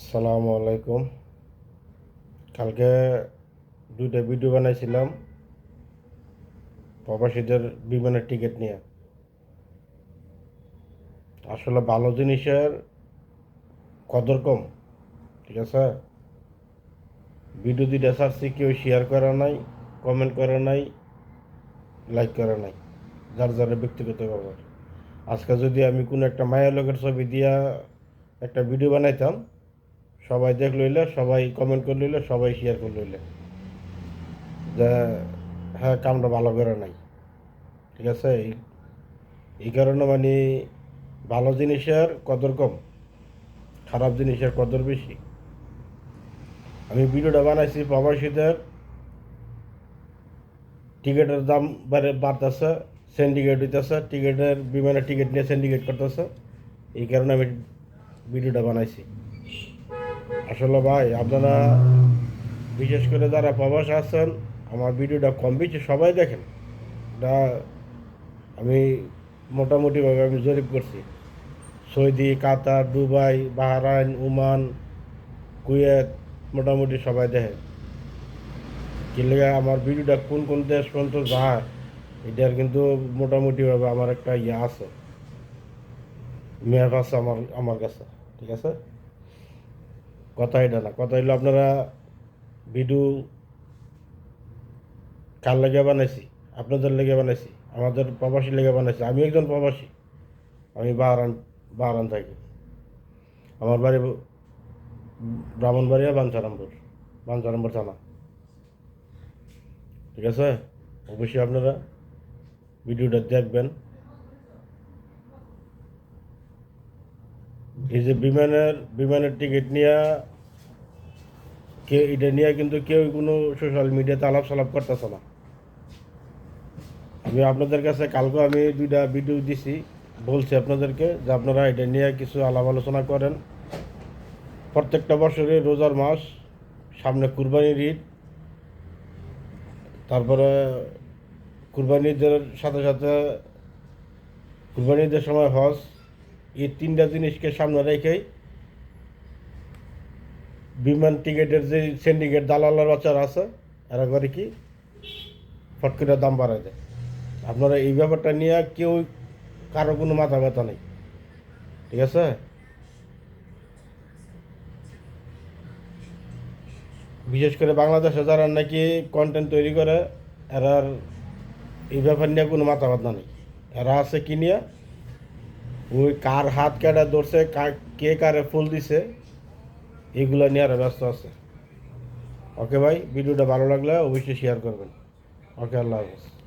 আসসালামু আলাইকুম। কালকে দুইটা ভিডিও বানাইছিলাম প্রবাসীদের বিমানের টিকিট নিয়ে। আসলে ভালো জিনিসের কদর কম, ঠিক আছে? ভিডিও দুইটা ছাড়ছি, কেউ শেয়ার করে নাই কমেন্ট করে নাই লাইক করে নাই, যার যার ব্যক্তিগত ব্যাপার। আজকে যদি আমি কোনো একটা মায়ের লোকের ছবি দিয়া একটা ভিডিও বানাইতাম সবাই দেখ লইলে সবাই কমেন্ট করে লইলে সবাই শেয়ার করে লইলে যে হ্যাঁ কামটা ভালো করে নাই। ঠিক আছে? এই এই কারণে মানে ভালো জিনিসের কদর কম, খারাপ জিনিসের কদর বেশি। আমি ভিডিওটা বানাইছি প্রবাসীদের। টিকিটের দাম বাড়ে, বাড়তেছে সিন্ডিকেট হইতেছে, টিকিটের বিমানের টিকিট নিয়ে সিন্ডিকেট করতেছে। এই কারণে আমি ভিডিওটা বানাইছি। আসলে ভাই, আপনারা বিশেষ করে যারা প্রবাস আছেন, আমার ভিডিওটা কম বেশি সবাই দেখেন। এটা আমি মোটামুটিভাবে আমি জরিপ করছি। Saudi, Qatar, Dubai, Bahrain, Oman, Kuwait, মোটামুটি সবাই দেখে কি লেগে আমার ভিডিওটা কোন কোন দেশ পর্যন্ত যায়, এটার কিন্তু মোটামুটিভাবে আমার একটা ইয়ে আছে। ম্যাপ আছে আমার আমার কাছে, ঠিক আছে? কথা এটা কথা হইল আপনারা ভিডিও কার লেগে বানাইছি? আপনাদের লেগে বানাইছি। আমাদের প্রবাসী লেগে বানাইছি। আমি একজন প্রবাসী। আমি বাহারান বাহারান থাকি। আমার বাড়ি ব্রাহ্মণবাড়িয়া বাঞ্চারামপুর বাঞ্চারামপুর থানা। ঠিক আছে? অবশ্যই আপনারা ভিডিওটা দেখবেন। এই যে বিমানের বিমানের টিকিট নিয়ে, কেউ এটা নিয়ে কিন্তু কেউ কোনো সোশ্যাল মিডিয়াতে আলাপ সালাপ করতেছে না। আমি আপনাদের কাছে কালকে আমি দুইটা ভিডিও দিছি, বলছি আপনাদেরকে যে আপনারা এটা নিয়ে কিছু আলাপ আলোচনা করেন। প্রত্যেকটা বছরে রোজার মাস, সামনে কুরবানির ঈদ, তারপরে কুরবানি ঈদের সাথে সাথে কুরবানি ঈদের সময় হজ এই তিনটা জিনিসকে সামনে রেখেই বিমান টিকিটের যে সিন্ডিকেট দালালের বাচ্চারা আছে, এরা করে কি? ফট করে দাম বাড়ায় দেয়। আপনারা এই ব্যাপারটা নিয়ে কেউ, কারও কোনো মাথা ব্যথা নেই। ঠিক আছে? বিশেষ করে বাংলাদেশে যারা নাকি কন্টেন্ট তৈরি করে, এরার এই ব্যাপার নিয়ে কোনো মাথা ব্যথা নেই। এরা আছে কি নিয়ে? ওই কার হাত কেটে ধরছে কা- কারে ফুল দিছে, এগুলো নিয়ে ব্যস্ত আছে। ওকে ভাই, ভিডিওটা ভালো লাগলে অবশ্যই শেয়ার করবেন। ওকে, আল্লাহ হাফেজ।